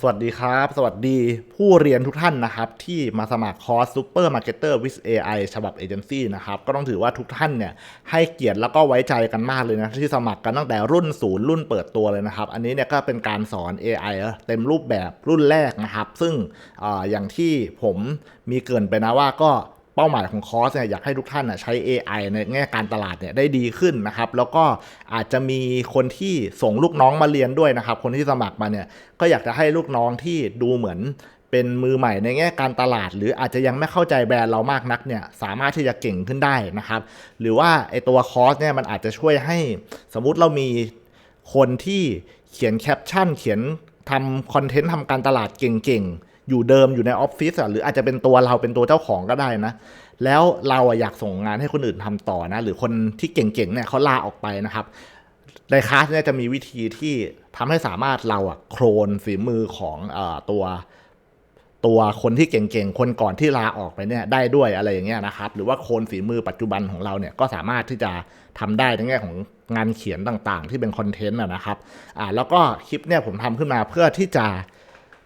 สวัสดีครับ สวัสดีผู้เรียนทุกท่านนะครับ ที่มาสมัครคอร์ส Super Marketer with AI ฉบับเอเจนซี่นะครับ ก็ต้องถือว่าทุกท่านเนี่ยให้เกียรติแล้วก็ไว้ใจกันมากเลยนะที่สมัครกันตั้งแต่รุ่นศูนย์รุ่นเปิดตัวเลยนะครับ อันนี้เนี่ยก็เป็นการสอน AI เต็มรูปแบบรุ่นแรกนะครับ ซึ่งออย่างที่ผมมีเกินไปนะว่าก็ เป้าหมายของคอร์สเนี่ยอยากให้ทุกท่านนะใช้ AI ในแง่การตลาดเนี่ยได้ดีขึ้นนะครับ แล้วก็อาจจะมีคนที่ส่งลูกน้องมาเรียนด้วยนะครับ คนที่สมัครมาเนี่ยก็อยากจะให้ลูกน้องที่ดูเหมือนเป็นมือใหม่ในแง่การตลาด หรืออาจจะยังไม่เข้าใจแบรนด์เรามากนักเนี่ยสามารถที่จะเก่งขึ้นได้นะครับ หรือว่าไอตัวคอร์สเนี่ยมันอาจจะช่วยให้สมมุติเรามีคนที่เขียนแคปชั่น เขียนทำคอนเทนต์ทำการตลาดเก่งๆ อยู่เดิมอยู่ในออฟฟิศอะหรืออาจจะเป็นตัวเราเป็นตัวเจ้าของก็ได้นะ แล้วเราอยากส่งงานให้คนอื่นทำต่อนะ หรือคนที่เก่งๆเนี่ยเขาลาออกไปนะครับ ในคลาสเนี่ยจะมีวิธีที่ทำให้สามารถเราอะโครนฝีมือของอตัวตัวคนที่เก่งๆ คนก่อนที่ลาออกไปเนี่ยได้ด้วยอะไรอย่างเงี้ยนะครับ หรือว่าโคนฝีมือปัจจุบันของเราเนี่ยก็สามารถที่จะทำได้ในแง่ของงานเขียนต่างๆ ที่เป็นคอนเทนต์นะครับอ่าแล้วก็คลิปเนี่ยผมทำขึ้นมาเพื่อที่จะ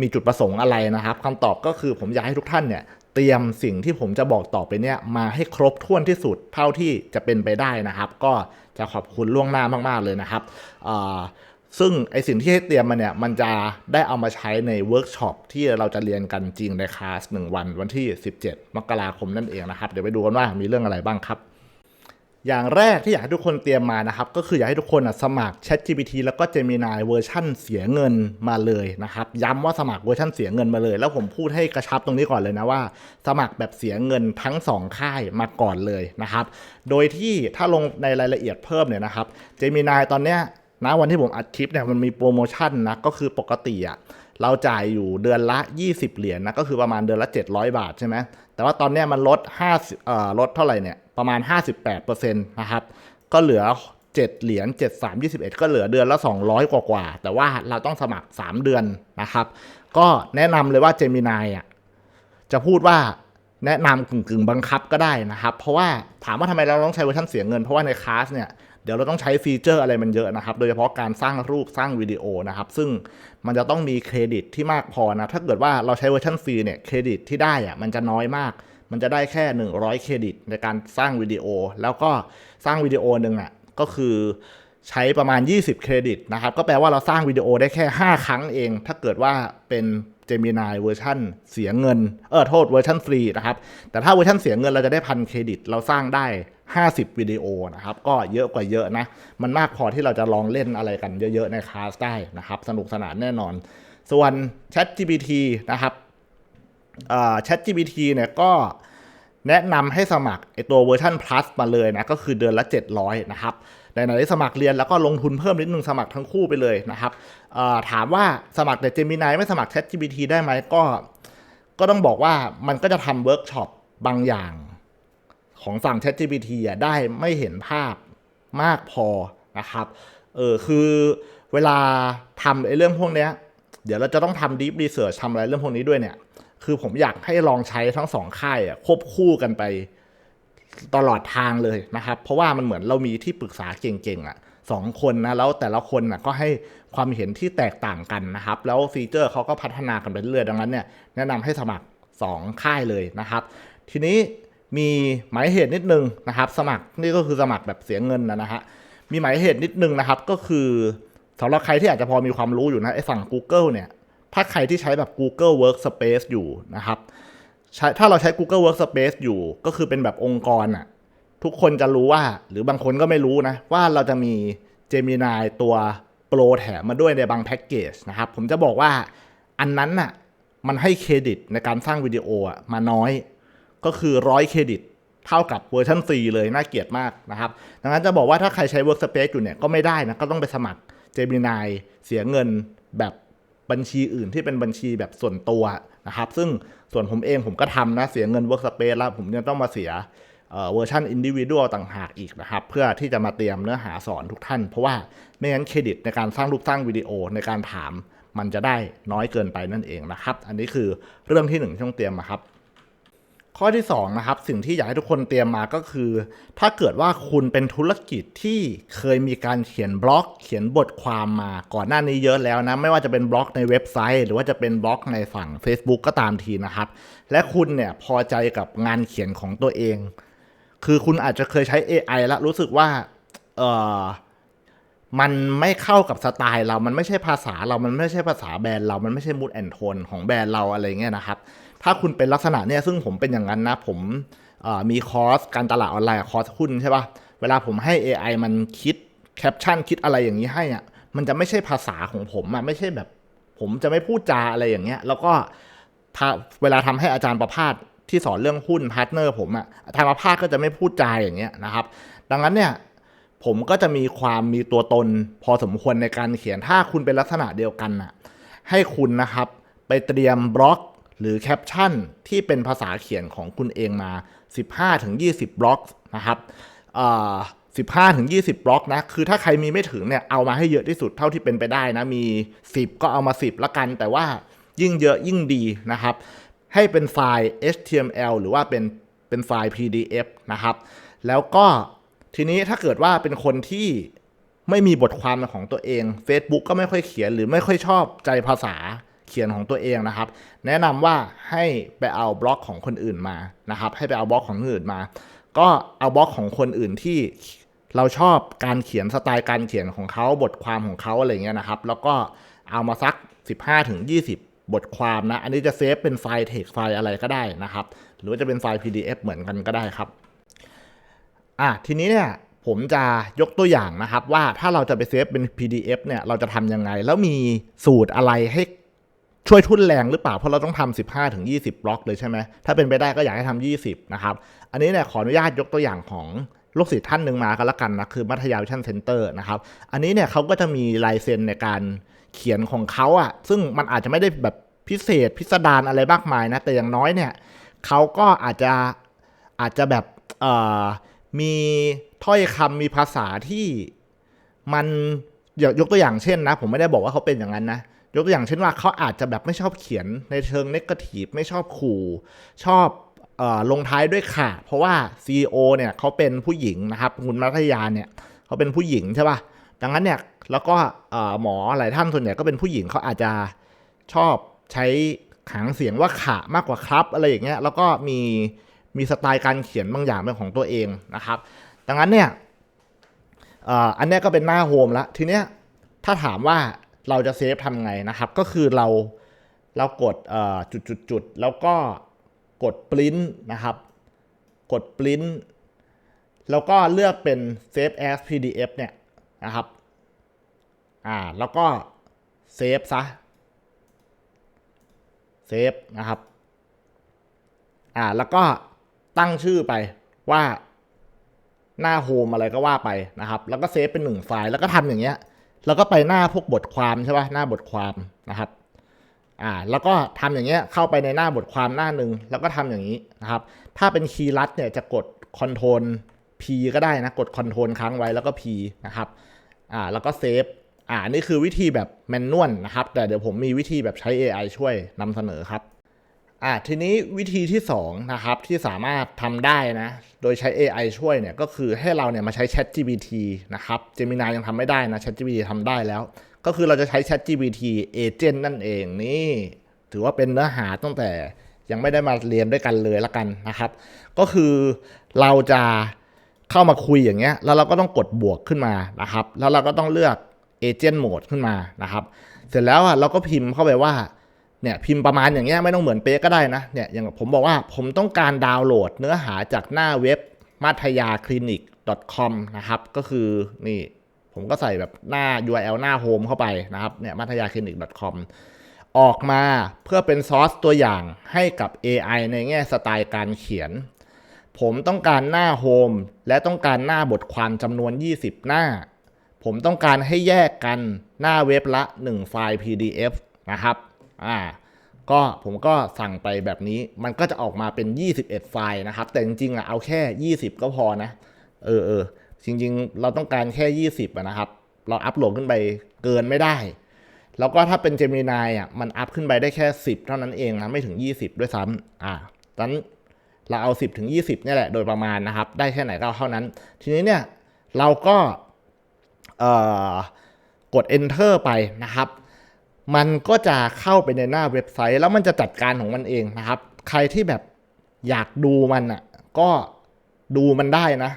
มีจุดประสงค์อะไรนะครับคำตอบก็คือผมอยากให้ทุกท่านเนี่ยเตรียมสิ่งที่ผมจะบอกต่อไปเนี่ยมาให้ครบถ้วนที่สุดเท่าที่จะเป็นไปได้นะครับ ก็จะขอบคุณล่วงหน้ามากๆเลยนะครับซึ่งไอสิ่งที่ให้เตรียมมาเนี่ยมันจะได้เอามาใช้ในเวิร์กช็อปที่เราจะเรียนกันจริงในคลาส1วันวันที่ 17 มกราคมนั่นเองนะครับ เดี๋ยวไปดูกันว่ามีเรื่องอะไรบ้างครับ อย่างแรกที่อยากให้ทุกคนเตรียมมานะครับ ก็คืออยากให้ทุกคนสมัคร ChatGPT แล้วก็ Gemini เวอร์ชั่นเสียเงินมาเลยนะครับ ย้ำว่าสมัครเวอร์ชั่นเสียเงินมาเลย แล้วผมพูดให้กระชับตรงนี้ก่อนเลยนะว่า สมัครแบบเสียเงินทั้ง 2 ค่ายมาก่อนเลยนะครับ โดยที่ถ้าลงในรายละเอียดเพิ่มเนี่ยนะครับ Gemini ตอนเนี้ยนะวันที่ผมอัดคลิปเนี่ยมันมีโปรโมชั่นนะก็คือปกติอะ เราจ่ายอยู่เดือนละ 20 เหรียญนะก็คือประมาณเดือนละ 700 บาทใช่ไหมแต่ว่าตอนนี้มันลด50เอ่อลดเท่าไหร่เนี่ยประมาณ 58%นะครับก็เหลือ 7 เหรียญ7 3 21 ก็เหลือเดือนละ 200 กว่ากว่าๆแต่ว่าเราต้องสมัคร 3 เดือนนะครับ ก็แนะนำเลยว่า Gemini อะจะพูดว่าแนะนำกึ่งๆ บังคับก็ได้นะครับ เพราะว่าถามว่าทำไมเราต้องใช้เวอร์ชันเสียเงิน เพราะว่าในคลาสเนี่ย ดี๋ยวเราต้องใช้ฟีเจอร์อะไรมันเยอะนะครับ โดยเฉพาะการสร้างรูปสร้างวิดีโอนะครับ ซึ่งมันจะต้องมีเครดิตที่มากพอนะ ถ้าเกิดว่าเราใช้เวอร์ชันฟรีเนี่ยเครดิตที่ได้อะมันจะน้อยมาก มันจะได้แค่ 100 เครดิตในการสร้างวิดีโอ แล้วก็สร้างวิดีโอหนึ่งอะก็คือใช้ประมาณ 20 เครดิตนะครับ ก็แปลว่าเราสร้างวิดีโอได้แค่ 5 ครั้งเอง ถ้าเกิดว่าเป็น Gemini เวอร์ชันเสียเงิน เออโทษเวอร์ชันฟรีนะครับ แต่ถ้าเวอร์ชันเสียเงินเราจะได้พันเครดิต เราสร้างได้ 50 วิดีโอนะครับ ก็เยอะกว่าเยอะนะ มันมากพอที่เราจะลองเล่นอะไรกันเยอะๆในคลาสได้นะครับ สนุกสนานแน่นอน ส่วน ChatGPT นะครับ ChatGPT เนี่ยก็แนะนำให้สมัครไอตัวเวอร์ชัน plus มาเลยนะ ก็คือเดือนละ 700 นะครับในไหนๆสมัครเรียนแล้วก็ลงทุนเพิ่มนิดนึงสมัครทั้งคู่ไปเลยนะครับถามว่าสมัครแต่ Gemini ไม่สมัคร ChatGPT ได้ไหมก็ ก็ต้องบอกว่ามันก็จะทำเวิร์กช็อปบางอย่าง ของฝั่ง ChatGPT อะได้ไม่เห็นภาพมากพอนะครับ เออคือเวลาทำไอ้เรื่องพวกเนี้ย เดี๋ยวเราจะต้องทำ deep research ทำอะไรเรื่องพวกนี้ด้วยเนี่ย คือผมอยากให้ลองใช้ทั้งสองค่ายอะควบคู่กันไปตลอดทางเลยนะครับ เพราะว่ามันเหมือนเรามีที่ปรึกษาเก่งๆอะสองคนนะแล้วแต่ละคนน่ะก็ให้ความเห็นที่แตกต่างกันนะครับ แล้วฟีเจอร์เขาก็พัฒนากันไปเรื่อยดังนั้นเนี่ยแนะนำให้สมัคร 2 ค่ายเลยนะครับ ทีนี้ มีหมายเหตุนิดนึงนะครับ สมัครนี่ก็คือสมัครแบบเสียเงินนะนะฮะมีหมายเหตุนิดนึงนะครับก็คือสำหรับใครที่อาจจะพอมีความรู้อยู่นะไอ้ฝั่ง Google เนี่ยถ้าใครที่ใช้แบบ Google Workspace อยู่นะครับใช้ถ้าเราใช้ Google Workspace อยู่ก็คือเป็นแบบองค์กรอะทุกคนจะรู้ว่า หรือบางคนก็ไม่รู้นะ ว่าเราจะมี Gemini ตัวโปรแถมมาด้วยในบางแพ็กเกจนะครับ ผมจะบอกว่าอันนั้นน่ะมันให้เครดิตในการสร้างวิดีโออะมาน้อย ก็คือร้อยเครดิต เท่ากับเวอร์ชันฟรีเลย น่าเกลียดมากนะครับ ดังนั้นจะบอกว่าถ้าใครใช้ Workspace อยู่เนี่ยก็ไม่ได้นะ ก็ต้องไปสมัคร Gemini เสียเงินแบบบัญชีอื่นที่เป็นบัญชีแบบส่วนตัวนะครับ ซึ่งส่วนผมเองผมก็ทำนะ เสียเงิน Workspace แล้วผมยังต้องมาเสียเวอร์ชัน Individual ต่างหากอีกนะครับ เพื่อที่จะมาเตรียมเนื้อหาสอนทุกท่าน เพราะว่าไม่งั้นเครดิตในการสร้างรูปสร้างวิดีโอในการถาม มันจะได้น้อยเกินไปนั่นเองนะครับ อันนี้คือเรื่องที่หนึ่งที่ต้องเตรียมมาครับ ข้อที่2นะครับสิ่งที่อยากให้ทุกคนเตรียมมาก็คือ ถ้าเกิดว่าคุณเป็นธุรกิจที่เคยมีการเขียนบล็อก เขียนบทความมาก่อนหน้านี้เยอะแล้วนะ ไม่ว่าจะเป็นบล็อกในเว็บไซต์ หรือว่าจะเป็นบล็อกในฝั่ง Facebook ก็ตามทีนะครับ และคุณเนี่ยพอใจกับงานเขียนของตัวเอง คือคุณอาจจะเคยใช้ AI แล้วรู้สึกว่าเออ มันไม่เข้ากับสไตล์เรา มันไม่ใช่ภาษาเรา มันไม่ใช่ภาษาแบรนด์เรา มันไม่ใช่มูดแอนโทนของแบรนด์เราอะไรเงี้ยนะครับ ถ้าคุณเป็นลักษณะเนี่ยซึ่งผมเป็นอย่างนั้นนะ ผมมีคอร์สการตลาดออนไลน์คอร์สหุ้นใช่ปะ่ะ เวลาผมให้ AI มันคิดแคปชั่นคิดอะไรอย่างนี้ให้อะ่ะ มันจะไม่ใช่ภาษาของผมอะ่ะ ไม่ใช่แบบ ผมจะไม่พูดจาอะไรอย่างเงี้ย แล้วก็เวลาทำให้อาจารย์ประพาสที่สอนเรื่องหุ้นพาร์ทเนอร์ผมอะ่ะอาจารย์ประพาสก็จะไม่พูดจาอย่างเงี้ยนะครับ ดังนั้นเนี่ย ผมก็จะมีความมีตัวตน พอสมควรในการเขียนถ้าคุณเป็นลักษณะเดียวกันน่ะให้คุณนะครับไปเตรียมบล็อกหรือแคปชั่นที่เป็นภาษาเขียนของคุณเองมา 15-20 บล็อกนะครับเอ่อ15-20 บล็อกนะ คือถ้าใครมีไม่ถึงเนี่ยเอามาให้เยอะที่สุดเท่าที่เป็นไปได้นะ มี 10 ก็เอามา 10 ละกัน แต่ว่ายิ่งเยอะยิ่งดีนะครับ ให้เป็นไฟล์ HTML หรือว่าเป็นเป็นไฟล์ PDF นะครับ แล้วก็ ทีนี้ถ้าเกิดว่าเป็นคนที่ไม่มีบทความของตัวเอง Facebook ก็ไม่ค่อยเขียนหรือไม่ค่อยชอบใจภาษาเขียนของตัวเองนะครับ แนะนำว่าให้ไปเอาบล็อกของคนอื่นมานะครับ ให้ไปเอาบล็อกของคนอื่นมา ก็เอาบล็อกของคนอื่นที่เราชอบการเขียนสไตล์การเขียนของเขาบทความของเขาอะไรเงี้ยนะครับ แล้วก็เอามาสัก 15-20 บทความนะ อันนี้จะเซฟเป็นไฟล์เทคไฟล์อะไรก็ได้นะครับ หรือว่าจะเป็นไฟล์ PDF เหมือนกันก็ได้ครับ อะทีนี้เนี่ยผมจะยกตัวอย่างนะครับ ว่าถ้าเราจะไปเซฟเป็น PDF เนี่ยเราจะทำยังไง แล้วมีสูตรอะไรให้ช่วยทุนแรงหรือเปล่า เพราะเราต้องทำ15ถึง20 บล็อกเลยใช่ไหมถ้าเป็นไปได้ก็อยากให้ทำ20 นะครับ อันนี้เนี่ยขออนุญาตยกตัวอย่างของลูกศิษย์ท่านหนึ่งมากันละกันนะ คือมัธยาวิชันเซ็นเตอร์นะครับ อันนี้เนี่ยเขาก็จะมีลายเซ็นในการเขียนของเขาอะ่ะ ซึ่งมันอาจจะไม่ได้แบบพิเศษพิสดารอะไรมากมายนะ แต่อย่างน้อยเนี่ยเขาก็อาจจะอาจจะแบบเอ่อ มีถ้อยคำมีภาษาที่มันยกตัวอย่างเช่นนะ ผมไม่ได้บอกว่าเขาเป็นอย่างนั้นนะ ยกตัวอย่างเช่นว่าเขาอาจจะแบบไม่ชอบเขียนในเชิงเนกาทีฟไม่ชอบขู่ชอบออลงท้ายด้วยค่ะ เพราะว่า CEO เนี่ยเขาเป็นผู้หญิงนะครับคุณมัธยาเนี่ยเขาเป็นผู้หญิงใช่ป่ะดังนั้นเนี่ยแล้วก็หมอหลายท่านส่วนใหญ่ก็เป็นผู้หญิงเขาอาจจะชอบใช้หางเสียงว่าขะมากกว่าครับอะไรอย่างเงี้ยแล้วก็มี มีสไตล์การเขียนบางอย่างเป็นของตัวเองนะครับ ดังนั้นเนี่ยอันนี้ก็เป็นหน้าโฮมละทีเนี้ยถ้าถามว่าเราจะเซฟทำไงนะครับ ก็คือเราเรากดจุดจุดจุดแล้วก็กดปริ้นนะครับ กดปริ้นแล้วก็เลือกเป็น Save as PDF เนี่ยนะครับอ่าแล้วก็เซฟซะเซฟนะครับอ่าแล้วก็ ตั้งชื่อไปว่าหน้าโฮมอะไรก็ว่าไปนะครับ แล้วก็เซฟเป็นหนึ่งไฟล์แล้วก็ทำอย่างเงี้ย แล้วก็ไปหน้าพวกบทความใช่ป่ะหน้าบทความนะครับอ่าแล้วก็ทำอย่างเงี้ยเข้าไปในหน้าบทความหน้าหนึ่งแล้วก็ทำอย่างนี้นะครับ ถ้าเป็นคีย์ลัดเนี่ยจะกด Ctrl P ก็ได้นะกด Ctrl ค้างไว้แล้วก็ P นะครับอ่าแล้วก็เซฟอ่านี่คือวิธีแบบแมนนวลนะครับ แต่เดี๋ยวผมมีวิธีแบบใช้ AI ช่วยนำเสนอครับ อ่าทีนี้วิธีที่2นะครับที่สามารถทำได้นะ โดยใช้ AI ช่วยเนี่ยก็คือให้เราเนี่ยมาใช้ Chat GPT นะครับ Gemini ยังทำไม่ได้นะ Chat GPT ทำได้แล้ว ก็คือเราจะใช้ Chat GPT Agent นั่นเองนี่ ถือว่าเป็นเนื้อหาตั้งแต่ยังไม่ได้มาเรียนด้วยกันเลยละกันนะครับ ก็คือเราจะเข้ามาคุยอย่างเงี้ยแล้วเราก็ต้องกดบวกขึ้นมานะครับ แล้วเราก็ต้องเลือก Agent Mode ขึ้นมานะครับ เสร็จแล้วอะเราก็พิมพ์เข้าไปว่า เนี่ยพิมพ์ประมาณอย่างเงี้ยไม่ต้องเหมือนเป๊ะก็ได้นะเนี่ยอย่างผมบอกว่าผมต้องการดาวน์โหลดเนื้อหาจากหน้าเว็บมัธยาคลินิก .com นะครับก็คือนี่ผมก็ใส่แบบหน้า URL หน้าโฮมเข้าไปนะครับเนี่ยมัธยาคลินิก .com ออกมาเพื่อเป็นซอสตัวอย่างให้กับ AI ในแง่สไตล์การเขียน ผมต้องการหน้าโฮมและต้องการหน้าบทความจำนวน 20 หน้า ผมต้องการให้แยกกันหน้าเว็บละ 1 ไฟล์ PDF นะครับ อ่าก็ผมก็สั่งไปแบบนี้มันก็จะออกมาเป็น 21 ไฟล์นะครับ แต่จริงๆอะเอาแค่ 20 ก็พอนะ เออเออจริงๆ เราต้องการแค่ 20ะนะครับ เราอัพโหลดขึ้นไปเกินไม่ได้ แล้วก็ถ้าเป็น Gemini อะมันอัพขึ้นไปได้แค่ 10 เท่านั้นเองนะไม่ถึง 20 ด้วยซ้ำอ่าดังนั้นเราเอา 10 ถึง 20เนี่ยแหละโดยประมาณนะครับ ได้แค่ไหนก็เอาเท่านั้น ทีนี้เนี่ยเราก็เอ่อกด enter ไปนะครับ มันก็จะเข้าไปในหน้าเว็บไซต์ แล้วมันจะจัดการของมันเองนะครับ ใครที่แบบอยากดูมันอะก็ดูมันได้นะ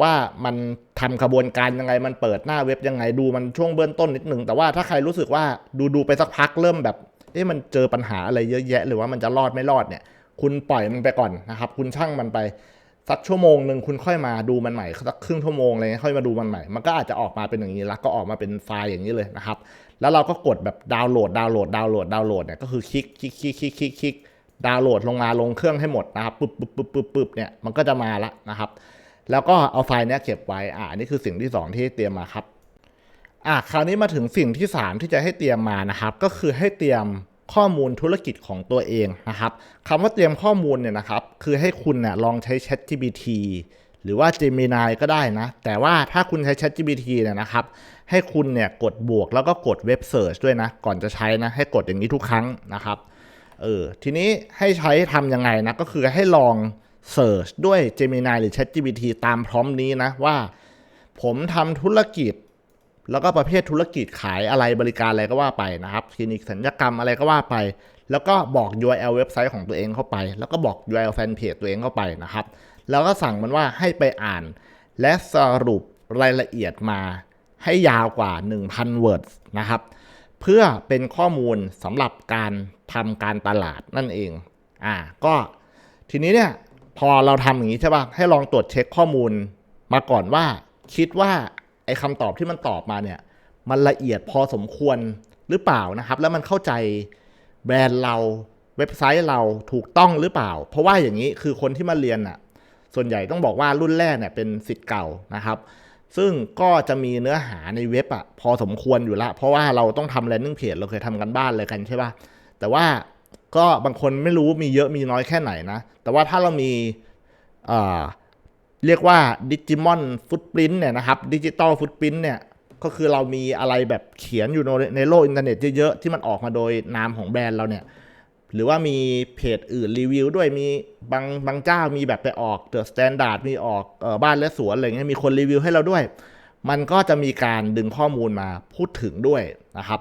ว่ามันทำกระบวนการยังไงมันเปิดหน้าเว็บยังไงดูมันช่วงเบื้องต้นนิดหนึ่งแต่ว่าถ้าใครรู้สึกว่าดูดูไปสักพักเริ่มแบบเอ๊ะมันเจอปัญหาอะไรเยอะแยะ หรือว่ามันจะรอดไม่รอดเนี่ย คุณปล่อยมันไปก่อนนะครับ คุณช่างมันไปสักชั่วโมงหนึ่งคุณค่อยมาดูมันใหม่สักครึ่งชั่วโมงอะไรเงี้ยค่อยมาดูมันใหม่ มันก็อาจจะออกมาเป็นอย่างนี้แล้วก็ออกมาเป็นไฟล์อย่างนี้เลยนะครับ แล้วเราก็กดแบบดาวน์โหลดดาวน์โหลดดาวน์โหลดดาวน์โหลดเนี่ยก็คือคลิกคลิกคลิกคลิกคลิกคลิกดาวน์โหลดลงมาลงเครื่องให้หมดนะครับปึ๊บปึ๊บปึ๊บปึ๊บปึ๊บเนี่ยมันก็จะมาละนะครับ แล้วก็เอาไฟล์นี้เก็บไว้อ่าอันนี่คือสิ่งที่สองที่เตรียมมาครับอะคราวนี้มาถึงสิ่งที่ 3 ที่จะให้เตรียมมานะครับ ก็คือให้เตรียมข้อมูลธุรกิจของตัวเองนะครับคำว่าเตรียมข้อมูลเนี่ยนะครับ คือให้คุณเนี่ยลองใช้ ChatGPT หรือว่า Gemini ก็ได้นะ แต่ว่าถ้าคุณใช้ ChatGPT เนี่ยนะครับ ให้คุณเนี่ยกดบวกแล้วก็กดเว็บเซิร์ชด้วยนะ ก่อนจะใช้นะ ให้กดอย่างนี้ทุกครั้งนะครับเออทีนี้ให้ใช้ทำยังไงนะ ก็คือให้ลองเซิร์ชด้วย Gemini หรือ ChatGPT ตามพร้อมนี้นะว่า ผมทำธุรกิจ แล้วก็ประเภทธุรกิจขายอะไรบริการอะไรก็ว่าไปนะครับคลินิกสัญญกรรมอะไรก็ว่าไป แล้วก็บอก URL เว็บไซต์ของตัวเองเข้าไป แล้วก็บอก URL แฟนเพจตัวเองเข้าไปนะครับ แล้วก็สั่งมันว่าให้ไปอ่าน และสรุปรายละเอียดมาให้ยาวกว่า 1,000 words นะครับ เพื่อเป็นข้อมูลสำหรับการทำการตลาดนั่นเอง อ่า ก็ทีนี้เนี่ยพอเราทำอย่างนี้ใช่ป่ะ ให้ลองตรวจเช็คข้อมูลมาก่อนว่า คิดว่าไอ้คำตอบที่มันตอบมาเนี่ย มันละเอียดพอสมควรหรือเปล่านะครับ แล้วมันเข้าใจแบรนด์เราเว็บไซต์เราถูกต้องหรือเปล่า เพราะว่าอย่างนี้คือคนที่มาเรียนอะ ส่วนใหญ่ต้องบอกว่ารุ่นแรกเนี่ยเป็นสิทธิ์เก่านะครับ ซึ่งก็จะมีเนื้อหาในเว็บอะพอสมควรอยู่ละ เพราะว่าเราต้องทำ landing page เราเคยทำกันบ้านเลยกันใช่ป่ะแต่ว่าก็บางคนไม่รู้มีเยอะมีน้อยแค่ไหนนะ แต่ว่าถ้าเรามีเอ่อเรียกว่าดิจิมอนฟุตปรินเนี่ยนะครับดิจิตอลฟุตปรินเนี่ยก็คือเรามีอะไรแบบเขียนอยู่ในในโลกอินเทอร์เน็ตเยอะๆที่มันออกมาโดยนามของแบรนด์เราเนี่ย หรือว่ามีเพจอื่นรีวิวด้วยมีบางบางเจ้ามีแบบไปออกเดอะสแตนดาร์ดมีออกออบ้านและสวนอะไรเงี้ยมีคนรีวิวให้เราด้วย มันก็จะมีการดึงข้อมูลมาพูดถึงด้วยนะครับ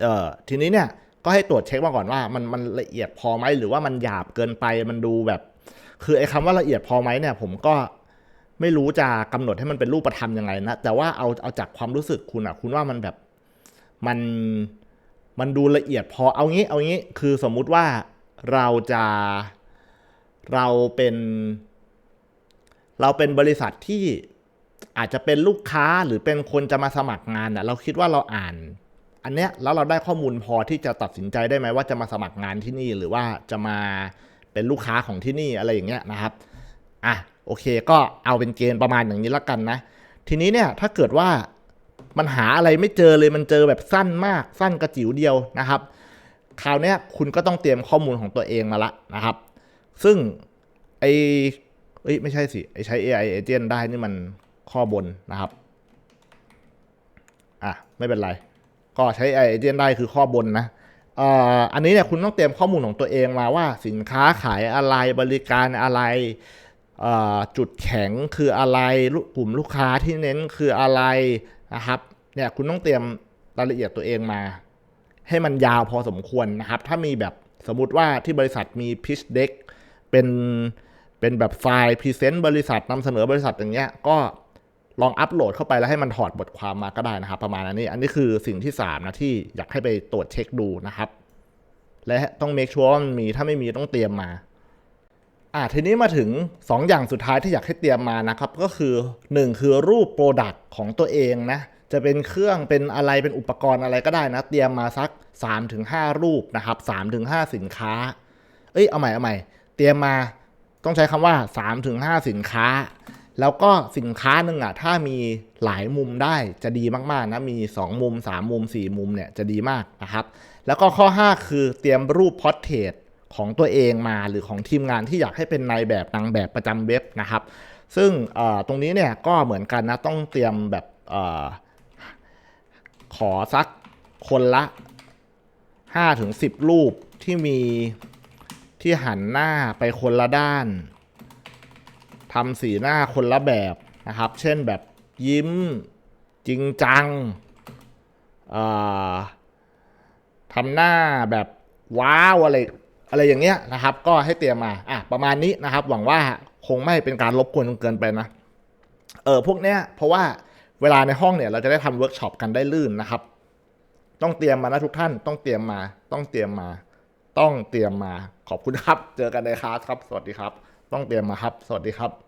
เออทีนี้เนี่ยก็ให้ตรวจเช็คมาก่อนว่ามันมันละเอียดพอไหมหรือว่ามันหยาบเกินไปมันดูแบบ คือไอ้คำว่าละเอียดพอไหมเนี่ย ผมก็ไม่รู้จะกำหนดให้มันเป็นรูปธรรมยังไงนะแต่ว่าเอาเอาจากความรู้สึกคุณอะคุณว่ามันแบบมัน มันดูละเอียดพอเอางี้เอางี้คือสมมุติว่าเราจะเราเป็น เราเป็นบริษัทที่อาจจะเป็นลูกค้าหรือเป็นคนจะมาสมัครงานน่ะเราคิดว่าเราอ่าน อันเนี้ยแล้วเราได้ข้อมูลพอที่จะตัดสินใจได้ไหมว่าจะมาสมัครงานที่นี่หรือว่าจะมาเป็นลูกค้าของที่นี่อะไรอย่างเงี้ยนะครับอะโอเค ก็เอาเป็นเกณฑ์ประมาณอย่างนี้ละกันนะ ทีนี้เนี่ยถ้าเกิดว่า มันหาอะไรไม่เจอเลยมันเจอแบบสั้นมากสั้นกระจิ๋วเดียวนะครับ คราวนี้คุณก็ต้องเตรียมข้อมูลของตัวเองมาละนะครับ ซึ่งไอเอ้ยไม่ใช่สิไอใช้ AI agent ได้นี่มันข้อบนนะครับอะไม่เป็นไร ก็ใช้ AI agent ได้คือข้อบนนะเอ่ออันนี้เนี่ยคุณต้องเตรียมข้อมูลของตัวเองมาว่าสินค้าขายอะไรบริการอะไรจุดแข็งคืออะไรกลุ่มลูกค้าที่เน้นคืออะไร นะครับเนี่ยคุณต้องเตรียมรายละเอียดตัวเองมา ให้มันยาวพอสมควรนะครับ ถ้ามีแบบสมมติว่าที่บริษัทมี pitch deck เป็นเป็นแบบไฟล์พรีเซนต์บริษัทนำเสนอบริษัทอย่างเงี้ยก็ลองอัปโหลดเข้าไปแล้วให้มันถอดบทความมาก็ได้นะครับ ประมาณนี้อันนี้คือสิ่งที่ 3 นะที่อยากให้ไปตรวจเช็คดูนะครับ และต้อง make sure ว่ามันมีถ้าไม่มีต้องเตรียมมา อะทีนี้มาถึง 2 อย่างสุดท้ายที่อยากให้เตรียมมานะครับ ก็คือ 1 คือรูปโปรดักต์ของตัวเองนะ จะเป็นเครื่องเป็นอะไรเป็นอุปกรณ์อะไรก็ได้นะ เตรียมมาสัก 3-5 รูปนะครับ3-5 สินค้า เอ้ยเอาใหม่เอาใหม่ เตรียมมาต้องใช้คำว่า 3-5 สินค้า แล้วก็สินค้าหนึ่งอะถ้ามีหลายมุมได้จะดีมากๆนะมี 2 มุม 3 มุม 4 มุมเนี่ยจะดีมากนะครับแล้วก็ข้อ 5 คือเตรียมรูปพอร์เทรต ของตัวเองมาหรือของทีมงานที่อยากให้เป็นนายแบบนางแบบประจำเว็บนะครับ ซึ่งตรงนี้เนี่ยก็เหมือนกันนะต้องเตรียมแบบอขอสักคนละ5ถึงรูปที่มีที่หันหน้าไปคนละด้านทำสีหน้าคนละแบบนะครับ เช่นแบบยิ้มจริงจังทำหน้าแบบว้าวอะไร อะไรอย่างเงี้ยนะครับก็ให้เตรียมมาอะประมาณนี้นะครับ หวังว่าคงไม่เป็นการรบกวนจนเกินไปนะเออพวกเนี้ยเพราะว่าเวลาในห้องเนี่ยเราจะได้ทำเวิร์กช็อปกันได้ลื่นนะครับ ต้องเตรียมมานะทุกท่าน ต้องเตรียมมา ต้องเตรียมมา ต้องเตรียมมา ขอบคุณครับ เจอกันในคลาสครับ สวัสดีครับ ต้องเตรียมมาครับ สวัสดีครับ